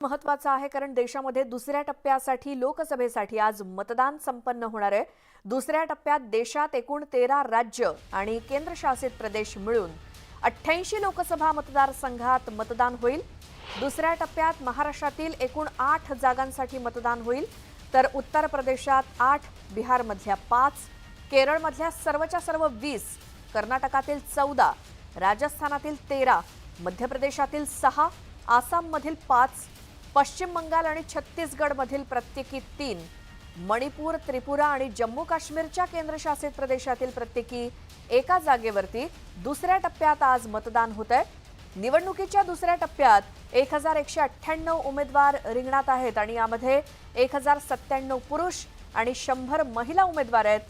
महत्वाचं आहे कारण देशामध्ये दुसऱ्या टप्प्यासाठी लोकसभेसाठी आज मतदान संपन्न होणार आहे. दुसऱ्या टप्प्यात देशात एकूण तेरा राज्य आणि केंद्रशासित प्रदेश मिळून अठ्ठ्याऐंशी लोकसभा मतदारसंघात मतदान होईल. दुसऱ्या टप्प्यात महाराष्ट्रातील एकूण आठ जागांसाठी मतदान होईल. तर उत्तर प्रदेशात आठ बिहारमधल्या पाच केरळमधल्या सर्वच्या सर्व वीस कर्नाटकातील चौदा राजस्थानातील तेरा मध्य प्रदेशातील सहा आसाममधील पाच पश्चिम बंगाल आणि छत्तीसगडमधील प्रत्येकी तीन मणिपूर त्रिपुरा आणि जम्मू काश्मीरच्या केंद्रशासित प्रदेशातील प्रत्येकी एका जागेवरती दुसऱ्या टप्प्यात आज मतदान होत आहे निवडणुकीच्या दुसऱ्या टप्प्यात एक हजार एकशे अठ्ठ्याण्णव उमेदवार रिंगणात आहेत आणि यामध्ये एक हजार सत्त्याण्णव पुरुष आणि शंभर महिला उमेदवार आहेत.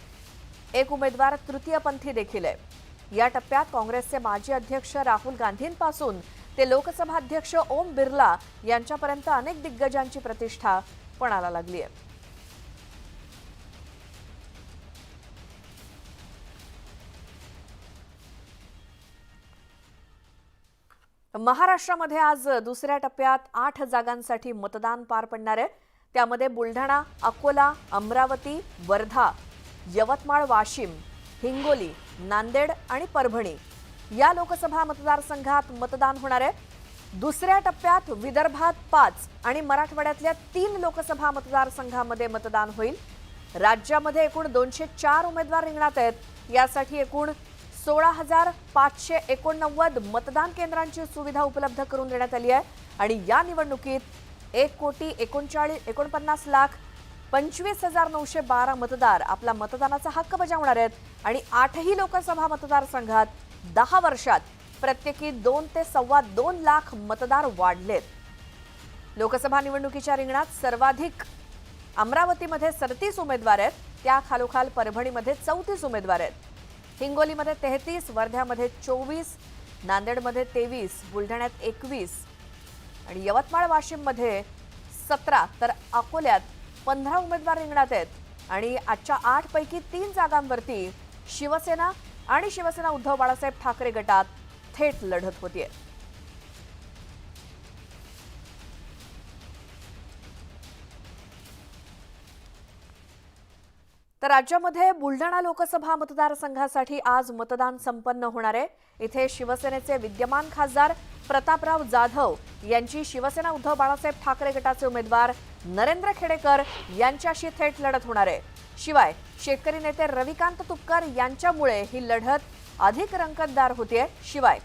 एक उमेदवार तृतीयपंथी देखील आहे. या टप्प्यात काँग्रेसचे माजी अध्यक्ष राहुल गांधींपासून ते लोकसभा अध्यक्ष ओम बिर्ला यांच्यापर्यंत अनेक दिग्गजांची प्रतिष्ठा पणाला लागली आहे. महाराष्ट्रामध्ये आज दुसऱ्या टप्प्यात आठ जागांसाठी मतदान पार पडणार आहे. त्यामध्ये बुलढाणा अकोला अमरावती वर्धा यवतमाळ वाशिम हिंगोली नांदेड आणि परभणी या लोकसभा मतदारसंघात मतदान होणार आहे. दुसऱ्या टप्प्यात विदर्भात पाच आणि मराठवाड्यातल्या तीन लोकसभा मतदारसंघामध्ये मतदान होईल. राज्यामध्ये एकूण दोनशे चार उमेदवार रिंगणात आहेत. यासाठी एकूण सोळा हजार पाचशे एकोणनव्वद मतदान केंद्रांची सुविधा उपलब्ध करून देण्यात आली आहे. आणि या निवडणुकीत एक कोटी एकोणचाळीस एकोणपन्नास लाख पंचवीस हजार नऊशे बारा मतदार आपला मतदानाचा हक्क बजावणार आहेत. आणि आठही लोकसभा मतदारसंघात दहा वर्षात प्रत्येकी दोन ते सव्वा दोन लाख मतदार वाढलेत. लोकसभा निवडणुकीच्या रिंगणात सर्वाधिक अमरावतीमध्ये सदतीस उमेदवार आहेत त्या खालोखाल परभणीमध्ये चौतीस उमेदवार आहेत. हिंगोलीमध्ये तेहतीस वर्ध्यामध्ये चोवीस नांदेडमध्ये तेवीस बुलढाण्यात एकवीस आणि यवतमाळ वाशिममध्ये सतरा तर अकोल्यात पंधरा उमेदवार रिंगणात आहेत आणि आजच्या आठपैकी तीन जागांवरती शिवसेना आणि शिवसेना उद्धव बाळासाहेब ठाकरे गटात थेट लढत होतीये. तर राज्यामध्ये बुलढाणा लोकसभा मतदारसंघासाठी आज मतदान संपन्न होणार आहे. इथे शिवसेनेचे विद्यमान खासदार प्रतापराव जाधव यांची शिवसेना उद्धव बाळासाहेब ठाकरे गटाचे उमेदवार नरेंद्र खेडेकर यांच्याशी थेट लढत होणार आहे. शिवाय शेतकरी नेते रविकांत तुपकर यांच्यामुळे ही लढत अधिक रंगतदार होतीये. शिवाय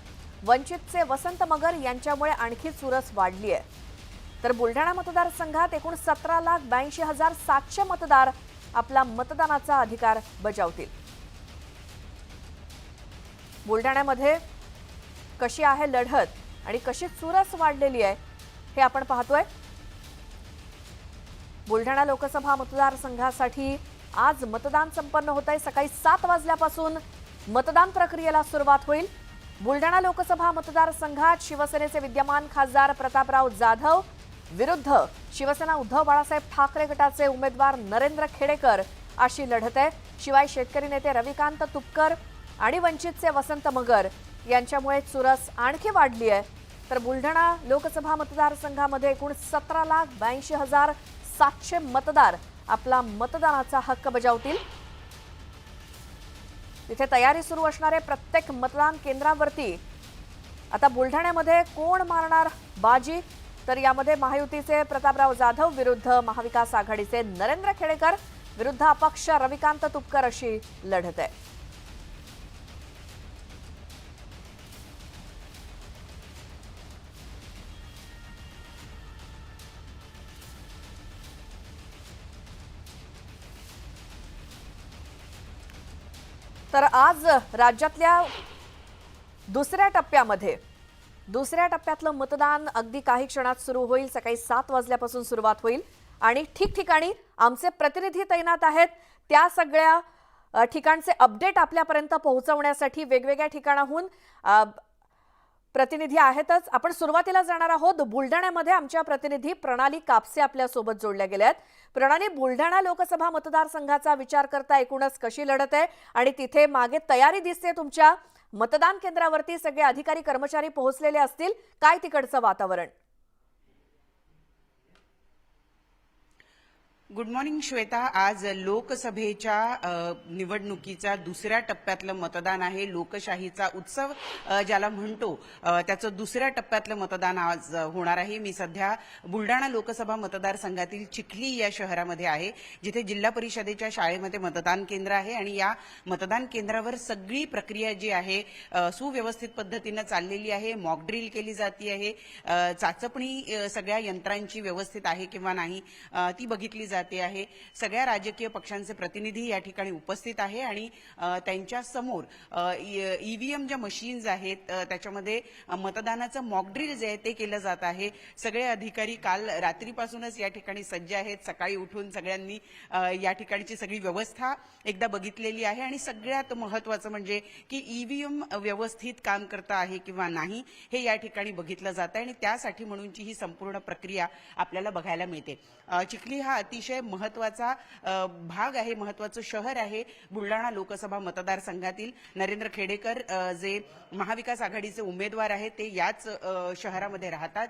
वंचितचे वसंत मगर यांच्यामुळे आणखी चुरस वाढली आहे तर बुलढाणा मतदारसंघात एकूण सतरा लाख ब्याऐंशी हजार सातशे मतदार आपला मतदानाचा अधिकार बजावतील. बुलढाण्यामध्ये कशी आहे लढत आणि कशी चुरस वाढलेली आहे हे आपण पाहतोय. बुलढाणा लोकसभा मतदारसंघासाठी आज मतदान संपन्न होत आहे. सकाळी सात वाजल्यापासून मतदान प्रक्रियेला सुरुवात होईल. बुलढाणा लोकसभा मतदारसंघात शिवसेनेचे विद्यमान खासदार प्रतापराव जाधव विरुद्ध शिवसेना उद्धव बाळासाहेब ठाकरे गटाचे उमेदवार नरेंद्र खेडेकर अशी लढत आहे. शिवाय शेतकरी नेते रविकांत तुपकर आणि वंचितचे वसंत मगर यांच्यामुळे चुरस आणखी वाढली आहे. तर बुलढाणा लोकसभा मतदारसंघामध्ये एकूण सतरा लाख ब्याऐंशी हजार सातशे मतदार आपला मतदानाचा हक्क बजावतील. तिथे तयारी सुरू असणारे प्रत्येक मतदान केंद्रावरती आता बुलढाण्यामध्ये कोण मारणार बाजी? तर यामध्ये महायुतीचे प्रतापराव जाधव विरुद्ध महाविकास आघाडीचे नरेंद्र खेडेकर विरुद्ध अपक्ष रविकांत तुपकर अशी लढत आहे. तर आज राज्यातल्या दुसऱ्या टप्प्यामध्ये दुसऱ्या टप्प्यातलं मतदान अगदी काही क्षणात सुरू होईल सकाळी सात वाजल्यापासून सुरुवात होईल. आणि ठिकठिकाणी आमचे प्रतिनिधी तैनात आहेत. त्या सगळ्या ठिकाणचे अपडेट आपल्यापर्यंत पोहोचवण्यासाठी वेगवेगळ्या ठिकाणाहून प्रतिनिधी आहेतच. आपण सुरुवातीला जाणार आहोत. बुलढाण्यामध्ये आमच्या प्रतिनिधी प्रणाली कापसे आपल्यासोबत जोडल्या गेल्या आहेत. प्रणाली बुलढाणा लोकसभा मतदारसंघाचा विचार करता एकूणच कशी लढत आहे आणि तिथे मागे तयारी दिसते तुमच्या मतदान केंद्रावरती सगळे अधिकारी कर्मचारी पोहोचलेले असतील? काय तिकडचं वातावरण? गुड मॉर्निंग श्वेता आज लोकसभेच्या निवडणुकीचा दुसऱ्या टप्प्यातलं मतदान आहे. लोकशाहीचा उत्सव ज्याला म्हणतो त्याचं दुसऱ्या टप्प्यातलं मतदान आज होणार आहे. मी सध्या बुलडाणा लोकसभा मतदारसंघातील चिखली या शहरामध्ये आहे जिथे जिल्हा परिषदेच्या शाळेमध्ये मतदान केंद्र आहे आणि या मतदान केंद्रावर सगळी प्रक्रिया जी आहे सुव्यवस्थित पद्धतीनं चाललेली आहे. मॉकड्रिल केली जाते आहे. चाचपणी सगळ्या यंत्रांची व्यवस्थित आहे किंवा नाही ती बघितली जाते. आहे. सगळ्या राजकीय पक्षांचे प्रतिनिधी या ठिकाणी उपस्थित आहे आणि त्यांच्यासमोर त्यांच्यासमोर ईव्हीएम ज्या मशीन्स आहेत त्याच्यामध्ये मतदानाचं मॉकड्रील जे आहे ते केलं जात आहे. सगळे अधिकारी काल रात्रीपासूनच या ठिकाणी सज्ज आहेत. सकाळी उठून सगळ्यांनी या ठिकाणची सगळी व्यवस्था एकदा बघितलेली आहे. आणि सगळ्यात महत्वाचं म्हणजे की ईव्हीएम व्यवस्थित काम करता आहे किंवा नाही हे या ठिकाणी बघितलं जात आहे आणि त्यासाठी म्हणूनची ही संपूर्ण प्रक्रिया आपल्याला बघायला मिळते. चिखली हा अतिशय महत्त्वाचा भाग आहे महत्वाचं शहर आहे बुलढाणा लोकसभा मतदारसंघातील. नरेंद्र खेडेकर जे महाविकास आघाडीचे उमेदवार आहेत ते याच शहरामध्ये राहतात.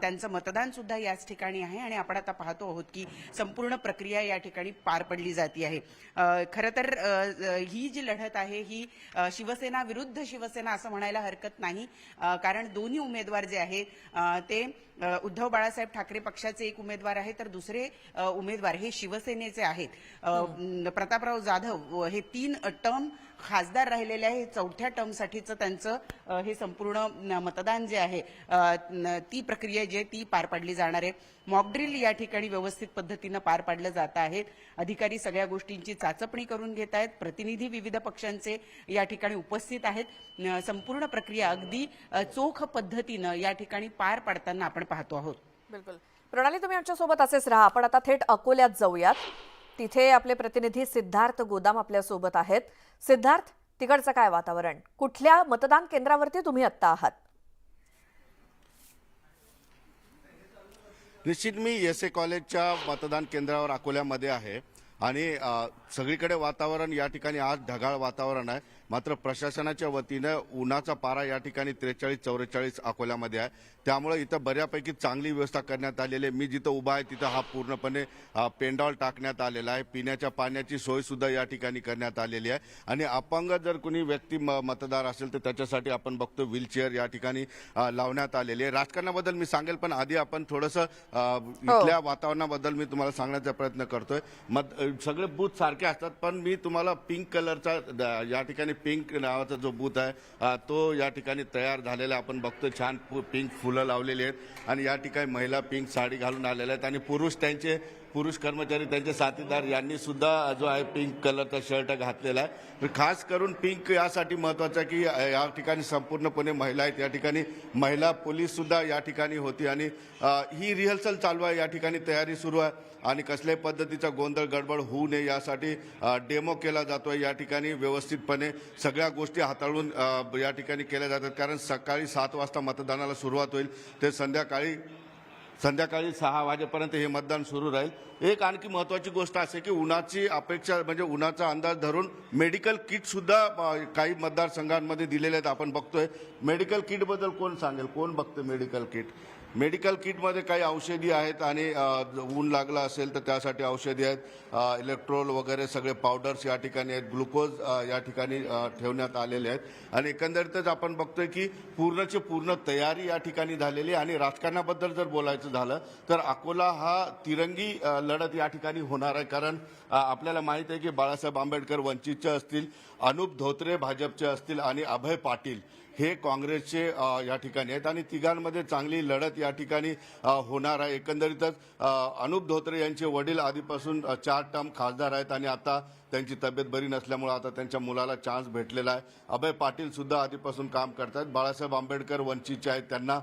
त्यांचं मतदान सुद्धा याच ठिकाणी आहे आणि आपण आता पाहतो आहोत की संपूर्ण प्रक्रिया या ठिकाणी पार पडली जाते आहे. खरं तर ही जी लढत आहे ही शिवसेना विरुद्ध शिवसेना असं म्हणायला हरकत नाही. कारण दोन्ही उमेदवार जे आहेत ते उद्धव बाळासाहेब ठाकरे पक्षाचे एक उमेदवार आहे तर दुसरे उमेदवार उमेदवार हे शिवसेनेचे आहेत. म, प्रतापराव जाधव हे तीन टर्म खासदार राहिलेले आहे. चौथ्या टर्मसाठीचं त्यांचं हे संपूर्ण मतदान जे आहे ती प्रक्रिया जी आहे ती पार पाडली जाणार आहे. मॉकड्रिल या ठिकाणी व्यवस्थित पद्धतीनं पार पाडलं जात आहेत अधिकारी सगळ्या गोष्टींची चाचपणी करून घेत आहेत. प्रतिनिधी विविध पक्षांचे या ठिकाणी उपस्थित आहेत. संपूर्ण प्रक्रिया अगदी चोख पद्धतीनं या ठिकाणी पार पाडताना आपण पाहतो आहोत. बिलकुल. प्रणाली तुम्ही आमच्यासोबत असेच राहा. आपण आता थेट अकोल्यात जाऊयात. तिथे आपले प्रतिनिधी सिद्धार्थ गोदाम आपल्यासोबत आहेत. सिद्धार्थ तिकडचं काय वातावरण? कुठल्या मतदान केंद्रावरती तुम्ही आत्ता आहात? निश्चित मी एस ए कॉलेजच्या मतदान केंद्रावर अकोल्यामध्ये आहे. आणि सगळीकडे वातावरण या ठिकाणी आज ढगाळ वातावरण आहे. मात्र प्रशासनाच्या वतीनं उन्हाचा पारा या ठिकाणी त्रेचाळीस चौवेचाळीस अकोल्यामध्ये आहे. त्यामुळे इथं बऱ्यापैकी चांगली व्यवस्था करण्यात आलेली आहे. मी जिथं उभा आहे तिथं हा पूर्णपणे पेंडॉल टाकण्यात आलेला आहे. पिण्याच्या पाण्याची सोय सुद्धा या ठिकाणी करण्यात आलेली आहे. आणि अपंग जर कोणी व्यक्ती म- मतदार असेल तर त्याच्यासाठी आपण बघतो व्हीलचेअर या ठिकाणी लावण्यात आलेली आहे. राजकारणाबद्दल मी सांगेल पण आधी आपण थोडंसं अ, इथल्या वातावरणाबद्दल मी तुम्हाला सांगण्याचा प्रयत्न करतोय. मत सगळे बूथ सारखे असतात पण मी तुम्हाला पिंक कलरचा या ठिकाणी पिंक नावाचा जो बूथ आहे तो या ठिकाणी तयार झालेला आपण बघतो छान पु- पिंक फुलं लावलेली आहेत. आणि या ठिकाणी महिला पिंक साडी घालून आलेल्या आहेत. आणि पुरुष त्यांचे पुरुष कर्मचारी त्यांचे साथीदार यांनी सुद्धा जो आहे पिंक कलरचा शर्ट घातलेला आहे. तर खास करून पिंक यासाठी महत्वाचं आहे की या ठिकाणी संपूर्णपणे महिला आहेत. या ठिकाणी महिला पोलीस सुद्धा या ठिकाणी होती आणि ही रिहर्सल चालू आहे. या ठिकाणी तयारी सुरू आहे. आणि कसल्याही पद्धतीचा गोंधळ गडबड होऊ नये यासाठी डेमो केला जातोय. या ठिकाणी व्यवस्थितपणे सगळ्या गोष्टी हाताळून या ठिकाणी केल्या जातात. कारण सकाळी सात वाजता मतदानाला सुरुवात होईल. ते संध्याकाळी संध्याकाळी सहा वाजेपर्यंत हे मतदान सुरू राहील. एक आणखी महत्त्वाची गोष्ट असे की उन्हाची अपेक्षा म्हणजे उन्हाचा अंदाज धरून मेडिकल किटसुद्धा काही मतदारसंघांमध्ये दिलेले आहेत आपण बघतोय. मेडिकल किटबद्दल कोण सांगेल? कोण बघतं मेडिकल किट? मेडिकल किटमध्ये काही औषधी आहेत आणि ऊन लागलं असेल तर त्यासाठी औषधी आहेत. इलेक्ट्रोल वगैरे सगळे पावडर्स या ठिकाणी आहेत. ग्लुकोज या ठिकाणी ठेवण्यात आलेले आहेत. आणि एकंदरीतच आपण बघतोय की पूर्णची पूर्ण तयारी या ठिकाणी झालेली आहे. आणि राजकारणाबद्दल जर बोलायचं झालं तर अकोला हा तिरंगी लढत या ठिकाणी होणार आहे. कारण आपल्याला माहीत आहे की बाळासाहेब आंबेडकर वंचितचे असतील. अनुप धोत्रे भाजपचे असतील आणि अभय पाटील हे काँग्रेसचे या ठिकाणी आहेत. आणि तिघांमध्ये चांगली लढत या ठिकाणी होणार आहे. एकंदरीतच अनुप धोत्रे यांचे वडील आधीपासून चार टर्म खासदार आहेत आणि आता त्यांची तब्येत बरी नसल्यामुळे आता त्यांच्या मुलाला चान्स भेटलेला आहे. अभय पाटील सुद्धा आधीपासून काम करतात बाळासाहेब आंबेडकर वंचितचे आहेत. त्यांना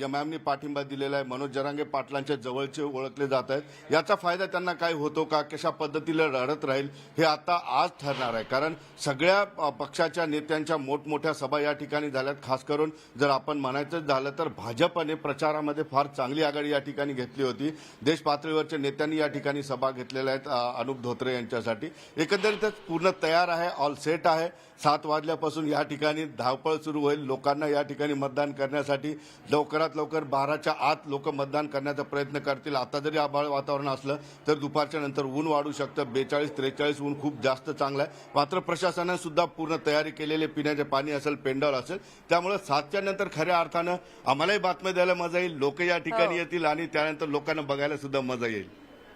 यमॅमनी पाठिंबा दिलेला आहे. मनोज जरांगे पाटलांच्या जवळचे ओळखले जात आहेत. याचा फायदा त्यांना काय होतो का? कशा पद्धतीला लढत राहील? हे आता आज ठरणार आहे. कारण सग सगळ्या पक्षाच्या नेत्यांच्या मोठमोठ्या सभा या ठिकाणी झाल्यात. खास करून जर आपण म्हणायचं झालं तर भाजपने प्रचारामध्ये फार चांगली आघाडी या ठिकाणी घेतली होती. देश पातळीवरच्या नेत्यांनी या ठिकाणी सभा घेतलेल्या आहेत अनुप धोत्रे यांच्यासाठी. एकंदरीतच पूर्ण तयार आहे ऑल सेट आहे. सात वाजल्यापासून या ठिकाणी धावपळ सुरू होईल. लोकांना या ठिकाणी मतदान करण्यासाठी लवकरात लवकर बाराच्या आत लोक मतदान करण्याचा प्रयत्न करतील. आता जरी आभाळ वातावरण असलं तर दुपारच्या नंतर ऊन वाढू शकतं. बेचाळीस त्रेचाळीस ऊन खूप जास्त चांगलं आहे. मात्र प्रशासन प्रशासनाने सुद्धा पूर्ण तयारी केलेली पिण्याचे पाणी असेल पेंडॉल असेल त्यामुळे सातच्या नंतर खऱ्या अर्थानं आम्हालाही बातम्या द्यायला मजा येईल. लोक या ठिकाणी हो. येतील आणि त्यानंतर लोकांना बघायला सुद्धा मजा येईल.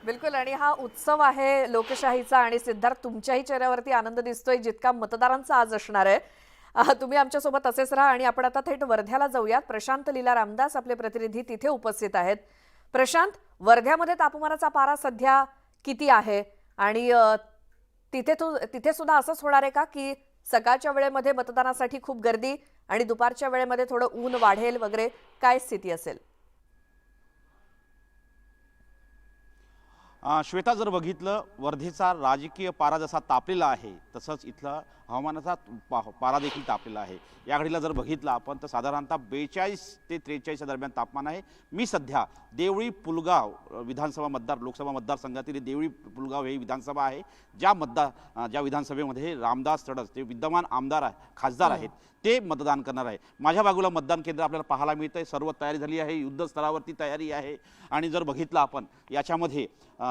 बिलकुल आणि हा उत्सव आहे लोकशाहीचा आणि सिद्धार्थ तुमच्याही चेहऱ्यावरती आनंद दिसतोय जितका मतदारांचा आज असणार आहे. तुम्ही आमच्यासोबत असेच राहा आणि आपण आता थेट वर्ध्याला जाऊयात. प्रशांत लीला रामदास आपले प्रतिनिधी तिथे उपस्थित आहेत. प्रशांत वर्ध्यामध्ये तापमानाचा पारा सध्या किती आहे? आणि तिथे तिथे सुद्धा असंच होणार आहे का की सकाळच्या वेळेमध्ये मतदानासाठी खूप गर्दी आणि दुपारच्या वेळेमध्ये थोडं ऊन वाढेल वगैरे काय स्थिती असेल? श्वेता जर बघितलं वर्धेचा राजकीय पारा जसा तापलेला आहे तसंच इथला हवामानाचा पा- पारा देखील तापलेला आहे. या घडीला जर बघितलं आपण तर साधारणतः बेचाळीस ते त्रेचाळीसच्या दरम्यान तापमान आहे. मी सध्या देवळी पुलगाव विधानसभा मतदार लोकसभा मतदारसंघातील देवळी पुलगाव हे विधानसभा आहे. ज्या मतदार ज्या विधानसभेमध्ये रामदास तडस ते विद्यमान आमदार आहे खासदार आहेत ते मतदान करणार आहे. माझ्या बाजूला मतदान केंद्र आपल्याला पाहायला मिळतं आहे सर्व तयारी झाली आहे. युद्धस्तरावरती तयारी आहे. आणि जर बघितलं आपण याच्यामध्ये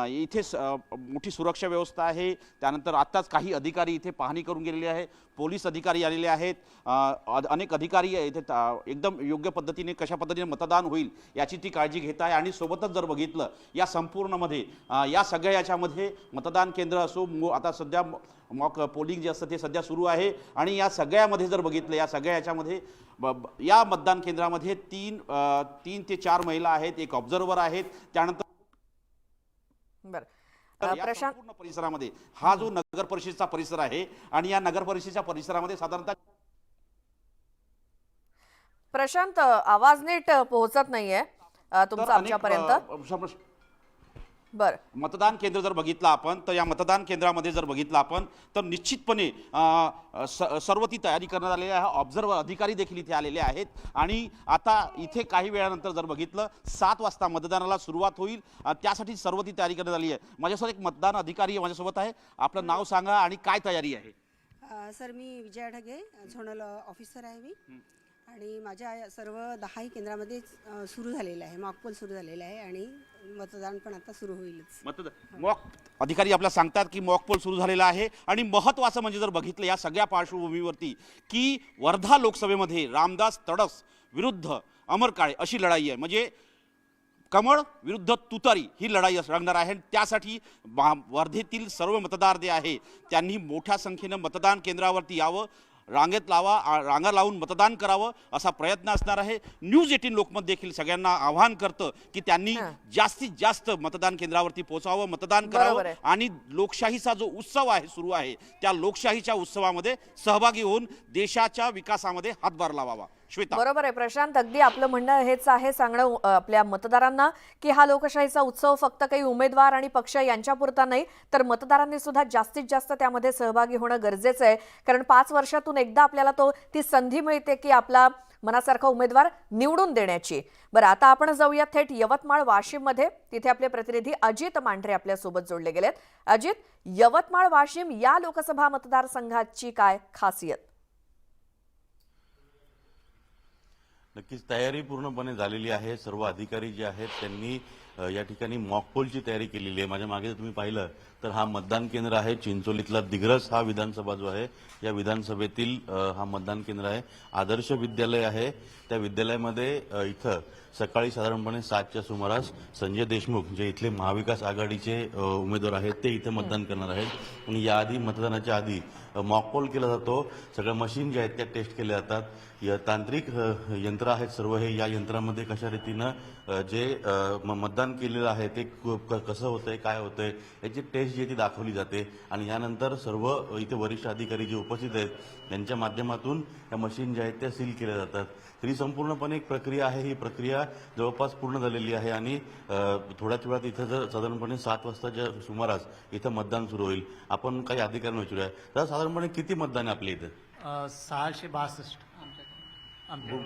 इथे स- मोठी सुरक्षा व्यवस्था आहे. त्यानंतर आत्ताच काही अधिकारी इथे पाहणी करून गेलेले आहे पोलीस अधिकारी आलेले आहेत अनेक अधिकारी इथे एकदम योग्य पद्धतीने कशा पद्धतीने मतदान होईल याची ती काळजी घेत आहे आणि सोबतच जर बघितलं या संपूर्णमध्ये या सगळ्या याच्यामध्ये मतदान केंद्र असो आता सध्या मॉक पोलिंग जे असतं ते सध्या सुरू आहे आणि या सगळ्यामध्ये जर बघितलं या सगळ्या याच्यामध्ये या मतदान केंद्रामध्ये तीन तीन ते चार महिला आहेत एक ऑब्झर्वर आहेत त्यानंतर बरं. प्रशांत संपूर्ण परिसरामध्ये हा जो नगर परिषदेचा परिसर आहे आणि या नगर परिषदेच्या परिसरामध्ये साधारणतः प्रशांत आवाज नीट पोहोचत नाहीये तुमचा आमच्यापर्यंत. बर. मतदान केंद्र जर बघितलं आपण तर या मतदान केंद्रामध्ये जर बघितलं आपण तर निश्चितपणे सर्व ती तयारी करण्यात आलेली आहे. ऑब्झर्वर अधिकारी देखील इथे आलेले आहेत. आणि आता इथे काही वेळानंतर जर बघितलं सात वाजता मतदानाला सुरुवात होईल. त्यासाठी सर्व ती तयारी करण्यात आली आहे. माझ्यासोबत एक मतदान अधिकारी आहे माझ्यासोबत आहे. आपलं नाव सांगा आणि काय तयारी आहे? सर मी विजया ढगे झोनल ऑफिसर आहे मी. आणि माझ्या सर्व दहाही केंद्रामध्ये सुरू झालेलं आहे. मॉकपोल सुरू झालेलं आहे आणि मतदान पण आता सुरू होईलच. मतदान मॉक अधिकारी आपल्याला सांगतात की मॉक पोल सुरू झालेला आहे आणि महत्त्वाचं म्हणजे जर बघितलं या सगळ्या पार्श्वभूमीवरती की वर्धा लोकसभेमध्ये रामदास तडस विरुद्ध अमर काळे अशी लढाई आहे. म्हणजे कमळ विरुद्ध तुतारी ही लढाई रंगणार आहे आणि त्यासाठी वर्धेतील सर्व मतदार जे आहे त्यांनी मोठ्या संख्येनं मतदान केंद्रावरती यावं. रांगेत लावा रांगा लावून मतदान करावं असा प्रयत्न असणार आहे न्यूज एटीन लोकमत देखील सगळ्यांना आवाहन करतं की त्यांनी. जास्तीत जास्त मतदान केंद्रावरती पोहोचावं मतदान करावं. आणि लोकशाहीचा जो उत्सव आहे सुरू आहे त्या लोकशाहीच्या उत्सवामध्ये सहभागी होऊन देशाच्या विकासामध्ये हातभार लावावा बरोबर आहे प्रशांत. अगदी आपलं म्हणणं हेच आहे सांगणं आपल्या मतदारांना की हा लोकशाहीचा उत्सव फक्त काही उमेदवार आणि पक्ष यांच्यापुरता नाही तर मतदारांनी सुद्धा जास्तीत जास्त त्यामध्ये सहभागी होणं गरजेचं आहे. कारण पाच वर्षातून एकदा आपल्याला तो ती संधी मिळते की आपला मनासारखा उमेदवार निवडून देण्याची. बरं आता आपण जाऊया थेट यवतमाळ वाशिममध्ये तिथे आपले प्रतिनिधी अजित मांढरे आपल्यासोबत जोडले गेलेत. अजित यवतमाळ वाशिम या लोकसभा मतदारसंघाची काय खासियत? नक्कीच तयारी पूर्णपणे झालेली आहे. सर्व अधिकारी जे आहेत त्यांनी या ठिकाणी मॉकपोलची तयारी केलेली आहे. माझ्या मागे जर तुम्ही पाहिलं तर हा मतदान केंद्र आहे. चिंचोलीतला दिग्रस हा विधानसभा जो आहे या विधानसभेतील हा मतदान केंद्र आहे. आदर्श विद्यालय आहे. त्या विद्यालयामध्ये इथं सकाळी साधारणपणे सातच्या सुमारास संजय देशमुख जे इथले महाविकास आघाडीचे उमेदवार आहेत ते इथं मतदान करणार आहेत. आणि याआधी मतदानाच्या आधी मॉकपोल केला जातो. सगळ्या मशीन ज्या आहेत त्या टेस्ट केल्या जातात. तांत्रिक यंत्र आहेत सर्व हे या यंत्रामध्ये कशा रीतीनं जे म- मतदान केलेलं आहे ते क- क- कसं होतंय काय होतंय याची टेस्ट जी आहे ती दाखवली जाते. आणि यानंतर सर्व इथे वरिष्ठ अधिकारी जे उपस्थित आहेत त्यांच्या माध्यमातून या मशीन ज्या आहेत त्या सील केल्या जातात. तरी संपूर्णपणे एक प्रक्रिया आहे ही प्रक्रिया जवळपास पूर्ण झालेली आहे. आणि थोड्याच वेळात इथं जर साधारणपणे सात वाजताच्या सुमारास इथं मतदान सुरू होईल. आपण काही अधिकाऱ्यांना विचारूया. तर साधारणपणे किती मतदान आहे आपल्या इथं? सहाशे बासष्ट.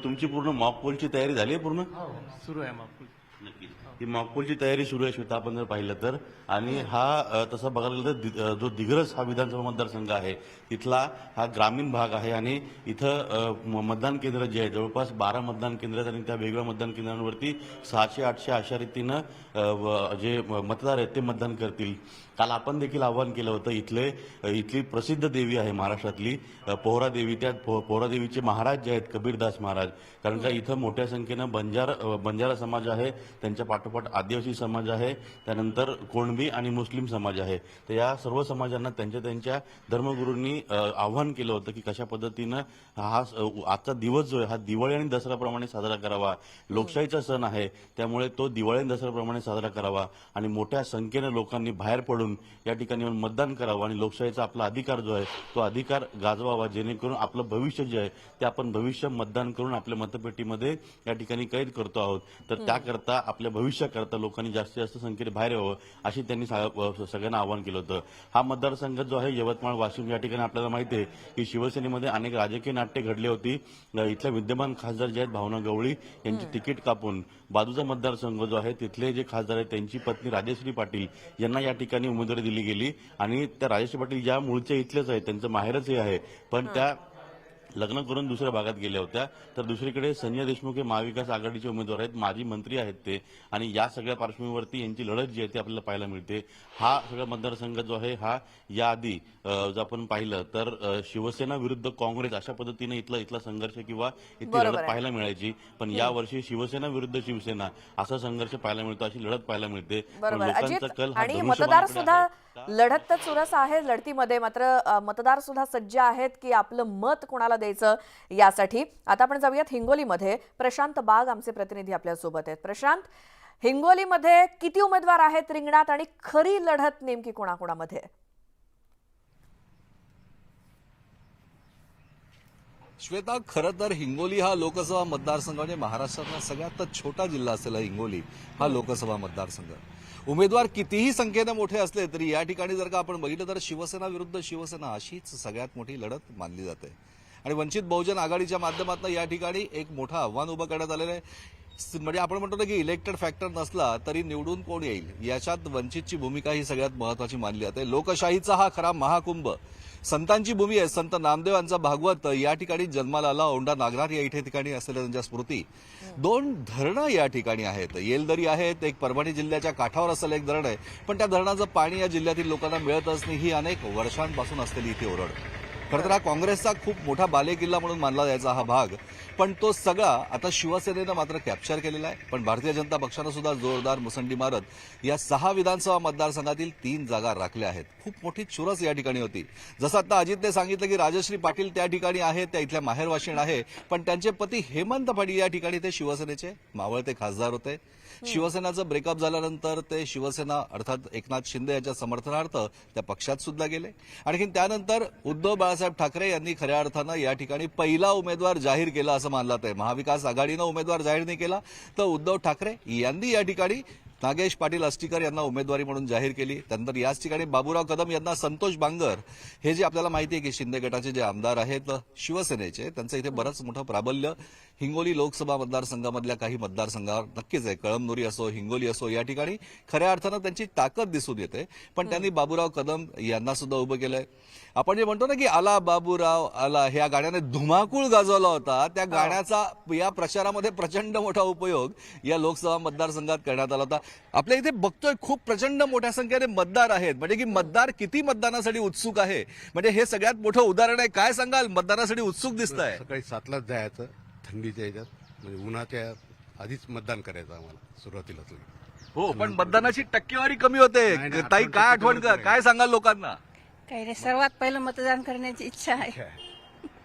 तुमची पूर्ण मॉकपोलची तयारी झाली आहे पूर्ण? हो सुरू आहे नक्कीच ही मॉकपोलची तयारी सुरू आहे श्वेता आपण जर पाहिलं तर. आणि हा. अ, तसं बघायला गेलं तर जो दिग्रस हा विधानसभा मतदारसंघ आहे तिथला हा ग्रामीण भाग आहे आणि इथं मतदान केंद्र जे आहे जवळपास बारा मतदान केंद्र आहेत आणि त्या वेगवेगळ्या मतदान केंद्रांवरती सहाशे आठशे अशा रीतीनं जे मतदार आहेत ते मतदान करतील. काल आपण देखील आवाहन केलं होतं इथले इथली प्रसिद्ध देवी आहे महाराष्ट्रातली पोहरा देवी. त्या पो- पोहरा देवीचे महाराज जे आहेत कबीरदास महाराज. कारण का इथं मोठ्या संख्येनं बंजार बंजारा समाज आहे त्यांच्या पाठोपाठ आदिवासी समाज आहे त्यानंतर कोणबी आणि मुस्लिम समाज आहे. तर या सर्व समाजांना त्यांच्या त्यांच्या धर्मगुरूंनी आवाहन आव्हान केलं होतं की कशा पद्धतीनं हा स- आजचा दिवस जो आहे हा दिवाळी आणि दसऱ्याप्रमाणे साजरा करावा. लोकशाहीचा सण आहे त्यामुळे तो दिवाळी आणि दसऱ्याप्रमाणे साजरा करावा आणि मोठ्या संख्येनं लोकांनी बाहेर पडून या ठिकाणी येऊन मतदान करावं आणि लोकशाहीचा आपला अधिकार जो आहे तो अधिकार गाजवावा जेणेकरून आपलं भविष्य जे आहे ते आपण भविष्य मतदान करून आपल्या मतपेटीमध्ये या ठिकाणी कैद करतो आहोत. तर त्याकरता आपल्या भविष्याकरता लोकांनी जास्तीत जास्त संख्येने बाहेर यावं अशी त्यांनी सगळ्यांना आवाहन केलं होतं. हा मतदारसंघ जो आहे यवतमाळ वाशिम या ठिकाणी आपल्याला माहिती आहे की शिवसेनेमध्ये अनेक राजकीय नाट्य घडली होती. इथल्या विद्यमान खासदार जे आहेत भावना गवळी यांची तिकीट कापून बाजूचा मतदारसंघ जो आहे तिथले जे खासदार आहेत त्यांची पत्नी राजेश्री पाटील यांना या ठिकाणी उमेदवारी दिली गेली. आणि त्या राजेश्री पाटील ज्या मूळच्या इथलेच आहेत त्यांचं माहेरच हे आहे. पण त्या लग्न करून दुसऱ्या भागात गेल्या होत्या. तर दुसरीकडे संजय देशमुख हे महाविकास आघाडीचे उमेदवार आहेत. माजी मंत्री आहेत ते. आणि या सगळ्या पार्श्वभूमीवरती यांची लढत जी आहे ती आपल्याला पाहायला मिळते. हा सगळा मतदारसंघ जो आहे हा याआधी जर आपण पाहिलं तर शिवसेना विरुद्ध काँग्रेस अशा पद्धतीने इथला इथला संघर्ष किंवा इथली लढत. पाहायला मिळायची. पण यावर्षी शिवसेना विरुद्ध शिवसेना असा संघर्ष पाहायला मिळतो अशी लढत पाहायला मिळते. लोकांचा कल हा मतदार. सुद्धा? लढत तर चुरस आहे लढतीमध्ये मात्र मतदार सुद्धा सज्ज आहेत की आपलं मत कोणाला द्यायचं यासाठी. आता आपण जाऊयात हिंगोलीमध्ये. प्रशांत बाग आमचे प्रतिनिधी आपल्यासोबत आहेत. प्रशांत हिंगोलीमध्ये किती उमेदवार आहेत रिंगणात आणि खरी लढत नेमकी कोणाकोणामध्ये? श्वेता खरं तर हिंगोली हा लोकसभा मतदारसंघ म्हणजे महाराष्ट्रातला सगळ्यात छोटा जिल्हा असेल हिंगोली हा लोकसभा मतदारसंघ. उमेदवार कितीही संख्येनं मोठे असले तरी या ठिकाणी जर का आपण बघितलं तर शिवसेना विरुद्ध शिवसेना अशीच सगळ्यात मोठी लढत मानली जाते. आणि वंचित बहुजन आघाडीच्या माध्यमातून या ठिकाणी एक मोठं आव्हान उभं करण्यात आलेलं आहे. म्हणजे आपण म्हणतो ना की इलेक्टेड फॅक्टर नसला तरी निवडून कोण येईल? याच्यात वंचितची भूमिका ही सगळ्यात महत्वाची मानली जाते. लोकशाहीचा हा खरा महाकुंभ. संतांची भूमी आहे. संत नामदेव यांचा भागवत या ठिकाणी जन्माला आला. औंढा नागनाथ या इथे ठिकाणी असलेल्या त्यांच्या स्मृती. दोन धरणं या ठिकाणी आहेत. येलदरी आहेत एक परभणी जिल्ह्याच्या काठावर असलेलं एक धरण आहे. पण त्या धरणाचं पाणी या जिल्ह्यातील लोकांना मिळतच नाही. ही अनेक वर्षांपासून असलेली इथे ओरड. खरं तर हा काँग्रेसचा खूप मोठा बालेकिल्ला म्हणून मानला जायचा हा भाग. पण तो सगळा आता शिवसेनेनं मात्र कॅप्चर केलेला आहे. पण भारतीय जनता पक्षानं सुद्धा जोरदार मुसंडी मारत या सहा विधानसभा मतदारसंघातील तीन जागा राखल्या आहेत. खूप मोठी चुरस या ठिकाणी होती. जसं आता अजितने सांगितलं की राजश्री पाटील त्या ठिकाणी आहेत त्या इथल्या माहेरवाशीण आहे. पण त्यांचे पती हेमंत पाटील या ठिकाणी ते शिवसेनेचे मावळते खासदार होते. शिवसेनाचं ब्रेकअप झाल्यानंतर ते शिवसेना अर्थात एकनाथ शिंदे यांच्या समर्थनार्थ त्या पक्षात सुद्धा गेले. आणखी त्यानंतर उद्धव बाळासाहेब ठाकरे यांनी खऱ्या अर्थानं या ठिकाणी पहिला उमेदवार जाहीर केला असं मानलं आहे महाविकास आघाडीनं उमेदवार जाहीर नाही केला. तर उद्धव ठाकरे यांनी या ठिकाणी नागेश पाटील अस्टीकर यांना उमेदवारी म्हणून जाहीर केली. त्यानंतर याच ठिकाणी बाबूराव कदम यांना संतोष बांगर हे जे आपल्याला माहिती आहे की शिंदे गटाचे जे आमदार आहेत शिवसेनेचे त्यांचं इथे बरंच मोठं प्राबल्य. हिंगोली लोकसभा मतदारसंघामधल्या काही मतदारसंघावर नक्कीच आहे. कळमनुरी असो हिंगोली असो या ठिकाणी खऱ्या अर्थानं त्यांची ताकद दिसून येते. पण त्यांनी बाबूराव कदम यांना सुद्धा उभं केलंय. आपण जे म्हणतो ना की आला बाबूराव आला ह्या गाण्याने धुमाकूळ गाजवला होता. त्या गाण्याचा या प्रचारामध्ये प्रचंड मोठा उपयोग या लोकसभा मतदारसंघात करण्यात आला होता. आपल्या इथे बघतोय खूप प्रचंड मोठ्या संख्येने मतदार आहेत. म्हणजे की मतदार किती मतदानासाठी उत्सुक आहे? म्हणजे हे सगळ्यात मोठं उदाहरण आहे. काय सांगाल? मतदानासाठी उत्सुक दिसत आहे सकाळी सातलाच जायचं थंडीच्या ह्याच्यात म्हणजे उन्हाच्या आधीच मतदान करायचं आम्हाला सुरुवातीलाच हो पण मतदानाची टक्केवारी कमी होते. नाही, ताई आठवण काय आठवण काय सांगाल लोकांना? काही नाही सर्वात पहिलं मतदान करण्याची इच्छा आहे.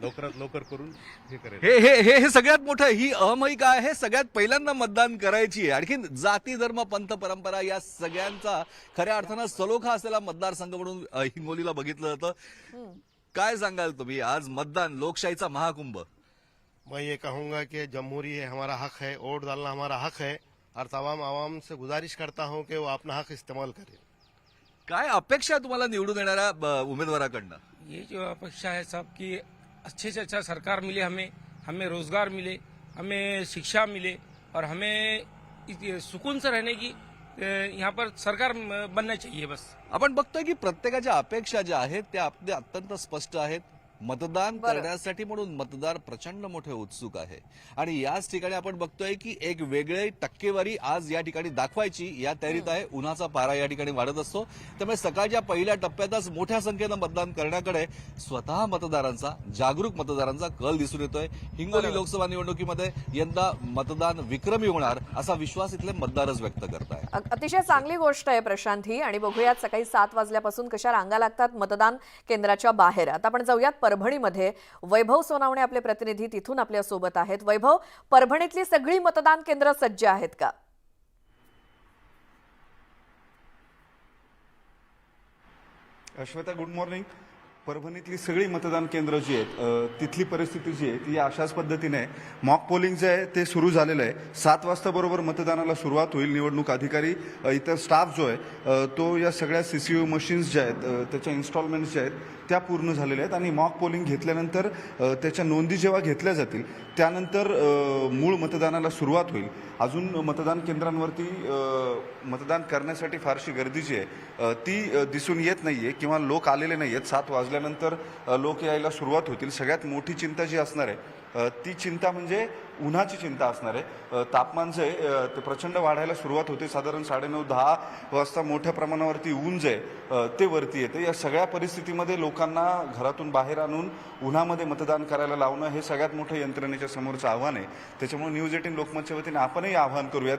लवकरात लवकर करून हे करायचं हे हे हे हे सगळ्यात मोठं ही अहमही काय आहे? सगळ्यात पहिल्यांदा मतदान करायची आहे. आणखी जाती धर्म पंथ परंपरा या सगळ्यांचा खऱ्या अर्थानं सलोखा असलेला मतदारसंघ म्हणून अ, हिंगोलीला बघितलं जातं. काय सांगाल तुम्ही? आज मतदान लोकशाहीचा महाकुंभ. मैं ये कहूंगा कि जमहूरी है हमारा हक है वोट डालना हमारा हक है। और तमाम आवाम से गुजारिश करता हूं कि वो अपना हक इस्तेमाल करें। काय अपेक्षा आहे तुम्हाला निवडून येणाऱ्या ब- उमेदवाराकडनं? ये जो अपेक्षा है सब कि अच्छे से अच्छा सरकार मिले हमें हमें रोजगार मिले हमें शिक्षा मिले और हमें सुकून से रहने की यहाँ पर सरकार बनना चाहिए बस। आपण बघतोय की प्रत्येकाच्या अपेक्षा ज्या आहेत त्या आपल्या अत्यंत स्पष्ट आहेत. मतदान. करण्यासाठी म्हणून मतदार प्रचंड मोठे उत्सुक आहे. आणि याच ठिकाणी आपण बघतोय की एक वेगळी टक्केवारी आज या ठिकाणी दाखवायची. या तयारीत आहे. उन्हाचा पारा या ठिकाणी वाढत असतो. त्यामुळे सकाळच्या पहिल्या टप्प्यातच मोठ्या संख्येनं मतदान करण्याकडे स्वतः मतदारांचा जागरूक मतदारांचा कल दिसून येतोय. हिंगोली लोकसभा निवडणुकीमध्ये यंदा मतदान विक्रमी होणार असा विश्वास इथले मतदारच व्यक्त करताय अ- अतिशय चांगली गोष्ट आहे प्रशांत ही आणि बघूयात सकाळी सात वाजल्यापासून कशा रांगा लागतात मतदान केंद्राच्या बाहेर. आता आपण जाऊयात परभणीमध्ये वैभव सोनावणे आपले प्रतिनिधी तिथून आपल्यासोबत आहेत. वैभव परभणीतली सगळी मतदान केंद्र सज्ज आहेत का? अश्वता गुड मॉर्निंग परभणीतली सगळी मतदान केंद्र जी आहेत तिथली परिस्थिती जी आहे ती अशाच पद्धतीने मॉक पोलिंग जे आहे ते सुरू झालेलं आहे. सात वाजता बरोबर मतदानाला सुरुवात होईल. निवडणूक अधिकारी इतर स्टाफ जो आहे तो या सगळ्या सीसीयू मशीन्स ज्या आहेत त्याच्या इन्स्टॉलमेंट्स ज्या आहेत त्या पूर्ण झालेल्या आहेत आणि मॉक पोलिंग घेतल्यानंतर त्याच्या नोंदी जेव्हा घेतल्या जातील त्यानंतर मूळ मतदानाला सुरुवात होईल. अजून मतदान केंद्रांवरती मतदान करण्यासाठी फारशी गर्दी जी आहे ती दिसून येत नाही आहे किंवा लोक आलेले नाही आहेत सात वाजल्यानंतर लोक यायला सुरुवात होतील. सगळ्यात मोठी चिंता जी असणार आहे ती चिंता म्हणजे उन्हाची चिंता असणार आहे. तापमान जे ते प्रचंड वाढायला सुरुवात होते. साधारण साडेनऊ दहा वाजता मोठ्या प्रमाणावरती ऊन जे आहे, ते वरती येते. या सगळ्या परिस्थितीमध्ये लोकांना घरातून बाहेर आणून उन्हामध्ये मतदान करायला लावणं हे सगळ्यात मोठं यंत्रणेच्या समोरचं आव्हान आहे. त्याच्यामुळे न्यूज एटीन लोकमतच्या वतीने आपणही आवाहन करूयात.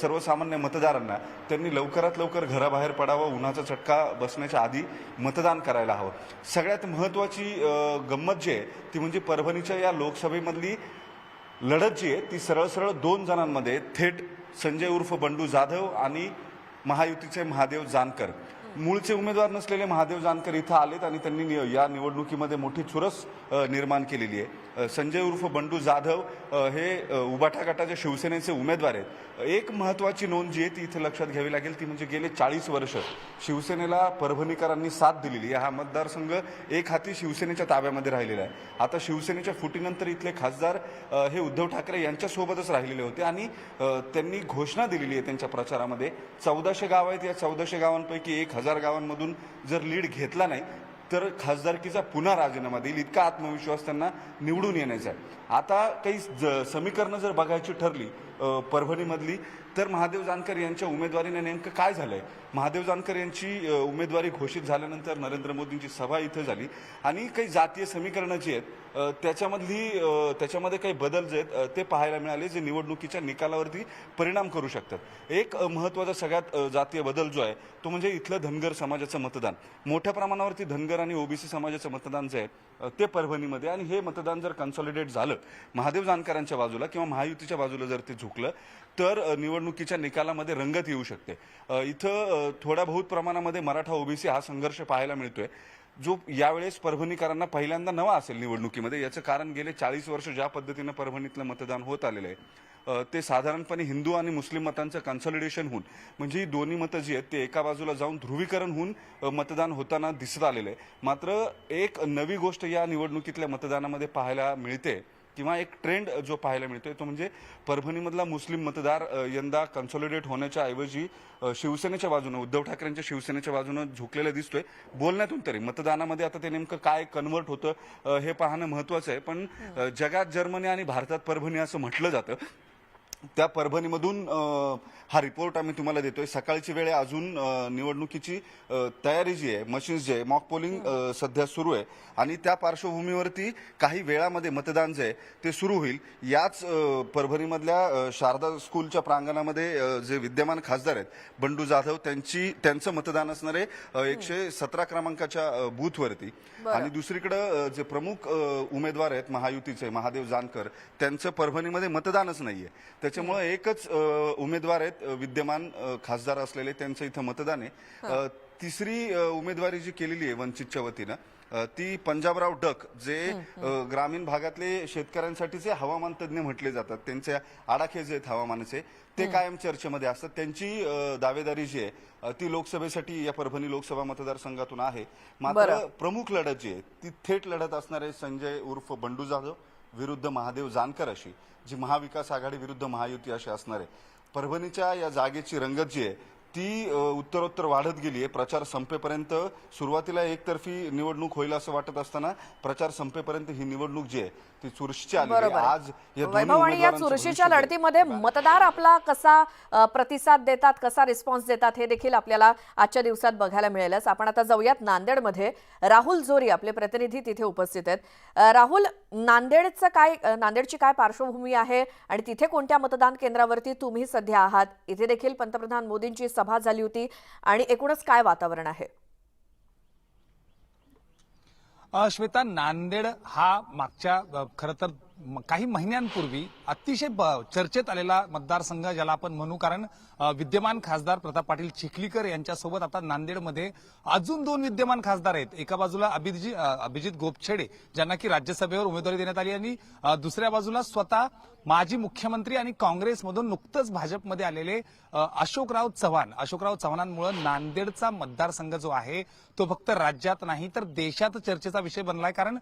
सर्वसामान्य मतदारांना त्यांनी लवकरात लवकर घराबाहेर पडावं उन्हाचा चटका बसण्याच्या आधी मतदान करायला हवं. सगळ्यात महत्त्वाची गंमत जी आहे ती म्हणजे परभणीच्या या लोकसभेमधली लढत जी आहे ती सरळ सरळ दोन जणांमध्ये थेट संजय उर्फ बंडू जाधव आणि महायुतीचे महादेव जानकर. मूळचे उमेदवार नसलेले महादेव जानकर इथं आलेत आणि त्यांनी या निवडणुकीमध्ये मोठी चुरस निर्माण केलेली आहे. संजय उर्फ बंडू जाधव हे उबाठा गटाच्या शिवसेनेचे उमेदवार आहेत. एक महत्वाची नोंद जी आहे ती इथं लक्षात घ्यावी लागेल. ती म्हणजे गेले चाळीस वर्ष शिवसेनेला परभणीकरांनी साथ दिलेली हा मतदारसंघ एक हाती शिवसेनेच्या ताब्यामध्ये राहिलेला आहे. आता शिवसेनेच्या फुटीनंतर इथले खासदार हे उद्धव ठाकरे यांच्यासोबतच राहिलेले होते आणि त्यांनी घोषणा दिलेली आहे त्यांच्या प्रचारामध्ये. चौदाशे गाव आहेत. या चौदाशे गावांपैकी एक हजार गावांमधून जर लीड घेतला नाही तर खासदारकीचा पुन्हा राजीनामा देईल इतका आत्मविश्वास त्यांना निवडून येण्याचा आहे. आता काही ज- समीकरणं जर बघायची ठरली परभणीमधली तर महादेव जानकर यांच्या उमेदवारीने नेमकं काय झालं आहे महादेव जानकर यांची उमेदवारी घोषित झाल्यानंतर नरेंद्र मोदींची सभा इथं झाली. आणि काही जातीय समीकरणं जी आहेत त्याच्यामधली त्याच्यामध्ये काही बदल जे आहेत ते पाहायला मिळाले जे निवडणुकीच्या निकालावरती परिणाम करू शकतात. एक महत्त्वाचा सगळ्यात जातीय बदल जो आहे तो म्हणजे इथलं धनगर समाजाचं मतदान. मोठ्या प्रमाणावरती धनगर आणि ओबीसी समाजाचं मतदान जे आहे ते परभणीमध्ये आणि हे मतदान जर कन्सॉलिडेट झालं महादेव जानकरांच्या बाजूला किंवा महायुतीच्या बाजूला जर ते झुकलं तर निवडणुकीच्या निकालामध्ये रंगत येऊ शकते. इथं थोड्या बहुत प्रमाणामध्ये मराठा ओबीसी हा संघर्ष पाहायला मिळतोय. जो यावेळेस परभणीकरांना पहिल्यांदा नवा असेल निवडणुकीमध्ये याचं कारण गेले चाळीस वर्ष ज्या पद्धतीनं परभणीतलं मतदान होत आलेलं आहे ते साधारणपणे हिंदू आणि मुस्लिम मतांचं कन्सॉलिडेशन होऊन म्हणजे ही दोन्ही मतं जी आहेत ते एका बाजूला जाऊन ध्रुवीकरण होऊन मतदान होताना दिसत आलेलं आहे. मात्र एक नवी गोष्ट या निवडणुकीतल्या मतदानामध्ये पाहायला मिळते किंवा एक ट्रेंड जो पाहायला मिळतोय तो म्हणजे परभणीमधला मुस्लिम मतदार यंदा कन्सॉलिडेट होण्याच्या ऐवजी शिवसेनेच्या बाजूनं उद्धव ठाकरेंच्या शिवसेनेच्या बाजूनं झुकलेलं दिसतोय. बोलण्यातून तरी मतदानामध्ये आता ते नेमकं काय कन्वर्ट होतं हे पाहणं महत्वाचं आहे. पण जगात जर्मनी आणि भारतात परभणी असं म्हटलं जातं. त्या परभणीमधून हा रिपोर्ट आम्ही तुम्हाला देतोय. सकाळची वेळ अजून निवडणुकीची तयारी जी आहे मशीन्स जे आहे मॉक पोलिंग सध्या सुरू आहे. आणि त्या पार्श्वभूमीवरती काही वेळामध्ये मतदान जे आहे ते सुरू होईल. याच परभणीमधल्या शारदा स्कूलच्या प्रांगणामध्ये जे विद्यमान खासदार आहेत बंडू जाधव त्यांची त्यांचं मतदान असणार एकशे सतरा क्रमांकाच्या बूथवरती. आणि दुसरीकडे जे प्रमुख उमेदवार आहेत महायुतीचे महादेव जानकर त्यांचं परभणीमध्ये मतदानच नाहीये. त्याच्यामुळे एकच उमेदवार आहेत विद्यमान खासदार असलेले त्यांचं इथं मतदान आहे. तिसरी उमेदवारी जी केलेली आहे वंचितच्या वतीनं ती पंजाबराव डक जे ग्रामीण भागातले शेतकऱ्यांसाठीचे हवामान तज्ज्ञ म्हटले जातात. त्यांचे आडाखे जे आहेत हवामानाचे ते कायम चर्चेमध्ये असतात. त्यांची दावेदारी जी आहे ती लोकसभेसाठी या परभणी लोकसभा मतदारसंघातून आहे. मात्र. प्रमुख लढत जी आहे ती थेट लढत असणार संजय उर्फ बंडू जाधव विरुद्ध महादेव जानकर अशी जी महाविकास आघाडी विरुद्ध महायुती अशी असणार. आहे परभणीच्या या जागेची रंगत जी आहे ती उत्तरोत्तर वाढत गेली आहे प्रचार संपेपर्यंत सुरुवातीला एकतर्फी निवडणूक होईल असं वाटत असताना प्रचार संपेपर्यंत ही निवडणूक जी आहे ती चुरशीची. बरोबर आज. या दोन्ही वैभव आणि या उमेदवारांचं चुरशीच्या भविष्य लढतीमध्ये मतदार आपला कसा अ, प्रतिसाद देतात कसा रिस्पॉन्स देतात हे देखील आपल्याला आजच्या दिवसात बघायला मिळेलच. आपण आता जाऊयात नांदेडमध्ये. राहुल जोरी आपले प्रतिनिधी तिथे उपस्थित आहेत. अ, राहुल नांदेडचं काय अ, नांदेडची काय पार्श्वभूमी आहे आणि तिथे कोणत्या मतदान केंद्रावरती तुम्ही सध्या आहात? इथे देखील पंतप्रधान मोदींची सभा झाली होती आणि एकूणच काय वातावरण आहे? श्वेता नांदेड हा मागच्या खरं तर काही महिन्यांपूर्वी अतिशय ब- चर्चेत आलेला मतदारसंघ ज्याला आपण म्हणू कारण विद्यमान खासदार प्रताप पाटील चिखलीकर यांच्यासोबत आता नांदेडमध्ये अजून दोन विद्यमान खासदार आहेत. एका बाजूला अभिजी अभिजित गोपछेडे ज्यांना की राज्यसभेवर उमेदवारी देण्यात आली आणि दुसऱ्या बाजूला स्वतः माजी मुख्यमंत्री आणि काँग्रेसमधून नुकतंच भाजपमध्ये आलेले अशोकराव चव्हाण. अशोकराव चव्हाणांमुळे नांदेडचा मतदारसंघ जो आहे तो फक्त राज्यात नाही तर देशात चर्चेचा विषय बनलाय. कारण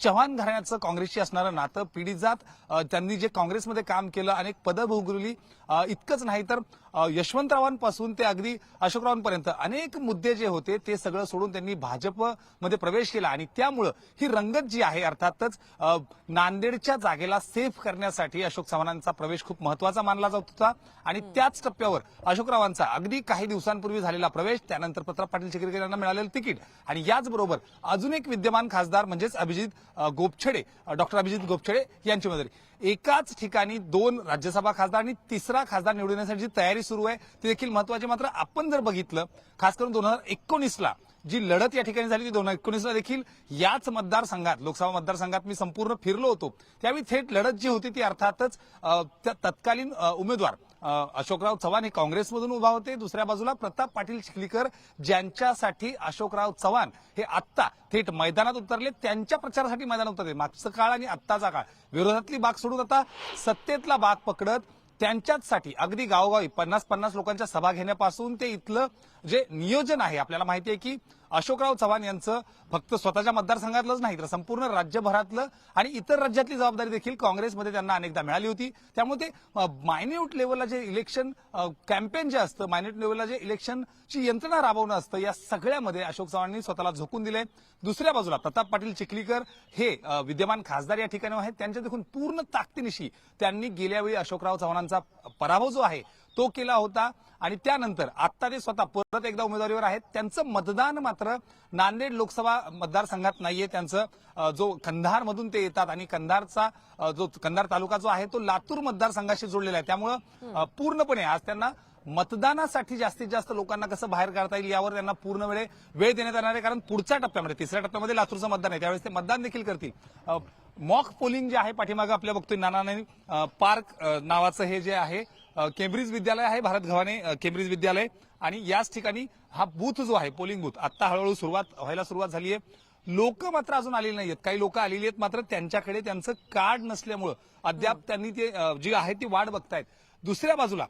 चव्हाण घराण्याचं काँग्रेसशी असणारं नातं पिढीजात त्यांनी जे काँग्रेसमध्ये काम केलं अनेक पदं भोगवली इतकंच नाही तर यशवंतरावांपासून ते अगदी अशोकरावांपर्यंत अनेक मुद्दे जे होते ते सगळं सोडून त्यांनी भाजपमध्ये प्रवेश केला. आणि त्यामुळं ही रंगत जी आहे अर्थातच नांदेडच्या जागेला सेफ करण्यासाठी अशोक चव्हाणांचा प्रवेश खूप महत्त्वाचा मानला जात होता. आणि त्याच टप्प्यावर अशोकरावांचा अगदी काही दिवसांपूर्वी झालेला प्रवेश त्यानंतर प्रताप पाटील चिखलीकर यांना मिळालेलं तिकीट. आणि याचबरोबर अजून एक विद्यमान खासदार म्हणजेच अभिजित गोपछेडे डॉक्टर अभिजित गोपछेडे यांची उमेदवारी एकाच ठिकाणी दोन राज्यसभा खासदार आणि तिसरा खासदार निवडण्यासाठी जी तयारी सुरू आहे. ती देखील महत्वाची मात्र आपण जर बघितलं खास करून दोन हजार एकोणीसला जी लढत या ठिकाणी झाली ती दोन हजार एकोणीसला देखील याच मतदारसंघात लोकसभा मतदारसंघात मी संपूर्ण फिरलो होतो. त्यावेळी थेट लढत जी होती ती अर्थातच त्या तत्कालीन उमेदवार अशोकराव चव्हाण हे काँग्रेसमधून उभा होते. दुसऱ्या बाजूला प्रताप पाटील चिखलीकर ज्यांच्यासाठी अशोकराव चव्हाण हे आत्ता थेट मैदानात उतरले. त्यांच्या प्रचारासाठी मैदानात उतरले. मागचा काळ आणि आत्ताचा काळ. विरोधातली बाग सोडून आता सत्तेतला बाग पकडत त्यांच्याचसाठी अगदी गावोगावी पन्नास पन्नास लोकांच्या सभा घेण्यापासून ते इथलं जे नियोजन आहे आपल्याला माहिती आहे की अशोकराव चव्हाण यांचं फक्त स्वतःच्या मतदारसंघातलंच नाही तर संपूर्ण राज्यभरातलं आणि इतर राज्यातली जबाबदारी देखील काँग्रेसमध्ये त्यांना अनेकदा मिळाली होती. त्यामुळे ते मायन्यूट लेवलला जे इलेक्शन कॅम्पेन जे असतं मायन्यूट लेवलला जे इलेक्शनची यंत्रणा राबवणं असतं या सगळ्यामध्ये अशोक चव्हाणांनी स्वतःला झोकून दिले दुसऱ्या बाजूला प्रताप पाटील चिखलीकर हे विद्यमान खासदार या ठिकाणी आहेत. त्यांच्या देखून पूर्ण ताकदीनिशी त्यांनी गेल्यावेळी अशोकराव चव्हाणांचा पराभव जो आहे तो केला होता. आणि त्यानंतर आता ते स्वतः परत एकदा उमेदवारीवर आहेत. त्यांचं मतदान मात्र नांदेड लोकसभा मतदारसंघात नाहीये. त्यांचं जो कंधार मधून ते येतात आणि कंधारचा जो कंधार तालुका जो आहे तो लातूर मतदारसंघाशी जोडलेला आहे. त्यामुळं पूर्णपणे आज त्यांना मतदानासाठी जास्तीत जास्त लोकांना कसं बाहेर काढता येईल यावर त्यांना पूर्ण वेळ वेळ देण्यात येणार आहे. कारण पुढच्या टप्प्यामध्ये तिसऱ्या टप्प्यामध्ये लातूरचं मतदान आहे. त्यावेळेस ते मतदान देखील करतील. मॉक पोलिंग जे आहे पाठीमागं आपल्या बघतोय नानाने पार्क नावाचं हे जे आहे केम्ब्रिज विद्यालय आहे भारत घवाने केम्ब्रिज विद्यालय. आणि याच ठिकाणी हा बूथ जो आहे पोलिंग बूथ आता हळूहळू सुरुवात व्हायला सुरुवात झाली आहे. लोक मात्र अजून आलेली नाहीयेत. काही लोक आलेली आहेत मात्र त्यांच्याकडे त्यांचं कार्ड नसल्यामुळं अद्याप त्यांनी ते जी आहे ती वाट बघतायत. दुसऱ्या बाजूला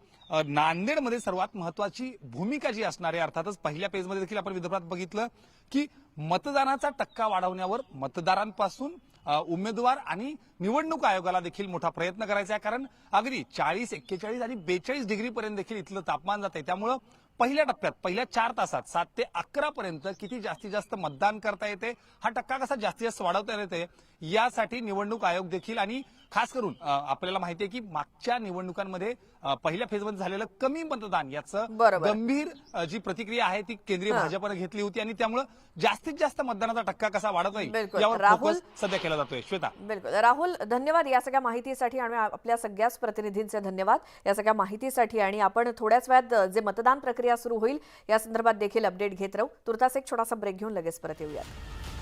नांदेडमध्ये सर्वात महत्वाची भूमिका जी असणार आहे अर्थातच पहिल्या पेजमध्ये देखील आपण विदर्भात बघितलं की मतदानाचा टक्का वाढवण्यावर मतदारांपासून उमेदवार आणि निवडणूक आयोगाला देखील मोठा प्रयत्न करायचा आहे. कारण अगदी चाळीस एक्केचाळीस आणि बेचाळीस डिग्रीपर्यंत देखील इथलं तापमान जात आहे त्यामुळं पहिल्या टप्प्यात पहिल्या चार तासात सात ते अकरा पर्यंत किती जास्तीत जास्त मतदान करता येते? हा टक्का कसा जास्तीत जास्त वाढवता येते? यासाठी निवडणूक आयोग देखील आणि खास करून आपल्याला माहिती आहे की मागच्या निवडणुकांमध्ये पहिल्या फेजमध्ये झालेलं कमी मतदान याचं. गंभीर जी प्रतिक्रिया आहे ती केंद्रीय. भाजपनं घेतली होती आणि त्यामुळं जास्तीत जास्त मतदानाचा टक्का कसा येईल बिलकुल. यावर राहुल- सध्या केला जातोय श्वेता बिलकुल राहुल धन्यवाद या सगळ्या माहितीसाठी आणि आपल्या सगळ्याच प्रतिनिधींचे धन्यवाद या सगळ्या माहितीसाठी आणि आपण थोड्याच वेळात जे मतदान प्रक्रिया सुरू होईल या संदर्भात देखील अपडेट घेत राहू तुर्तास एक छोटासा ब्रेक घेऊन लगेच परत येऊयात